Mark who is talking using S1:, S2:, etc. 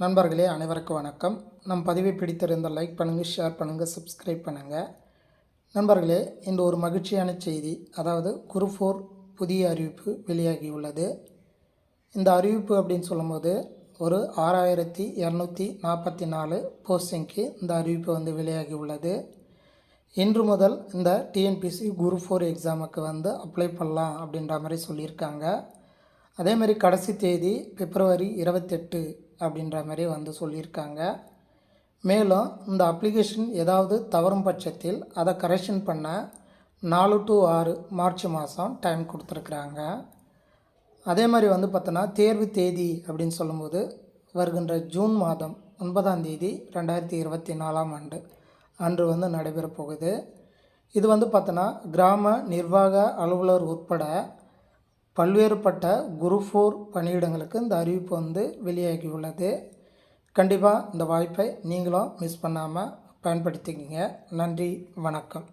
S1: நண்பர்களே அனைவருக்கும் வணக்கம். நம் பதிவை பிடித்திருந்தால் லைக் பண்ணுங்கள் ஷேர் பண்ணுங்கள் சப்ஸ்கிரைப் பண்ணுங்கள் நண்பர்களே இந்த ஒரு மகிழ்ச்சியான செய்தி அதாவது குரு ஃபோர் புதிய அறிவிப்பு வெளியாகியுள்ளது. இந்த அறிவிப்பு அப்படின்னு சொல்லும்போது ஒரு ஆறாயிரத்தி இரநூத்தி நாற்பத்தி நாலு போஸ்டிங்க்கு இந்த அறிவிப்பு வந்து வெளியாகி உள்ளது இன்று முதல் இந்த டிஎன்பிசி குரு ஃபோர் எக்ஸாமுக்கு வந்து அப்ளை பண்ணலாம் அப்படின்ற மாதிரி சொல்லியிருக்காங்க. அதே மாதிரி கடைசி தேதி பிப்ரவரி இருபத்தெட்டு அப்படின்ற மாதிரி வந்து சொல்லியிருக்காங்க. மேலும் இந்த அப்ளிகேஷன் ஏதாவது தவறும் பட்சத்தில் அதை கரெக்ஷன் பண்ண நாலு டு ஆறு மார்ச் மாதம் டைம் கொடுத்துருக்குறாங்க. அதே மாதிரி வந்து பார்த்தோன்னா தேர்வு தேதி அப்படின்னு சொல்லும்போது வருகின்ற ஜூன் மாதம் ஒன்பதாம் தேதி ரெண்டாயிரத்தி இருபத்தி நாலாம் ஆண்டு அன்று வந்து நடைபெறப் போகுது இது வந்து பார்த்தோன்னா கிராம நிர்வாக அலுவலர் உட்பட பல்வேறுபட்ட குரு ஃபோர் பணியிடங்களுக்கு இந்த அறிவிப்பு வந்து வெளியாகியுள்ளது. கண்டிப்பாக இந்த வாய்ப்பை நீங்களும் மிஸ் பண்ணாமல் பயன்படுத்திக்கிங்க. நன்றி வணக்கம்.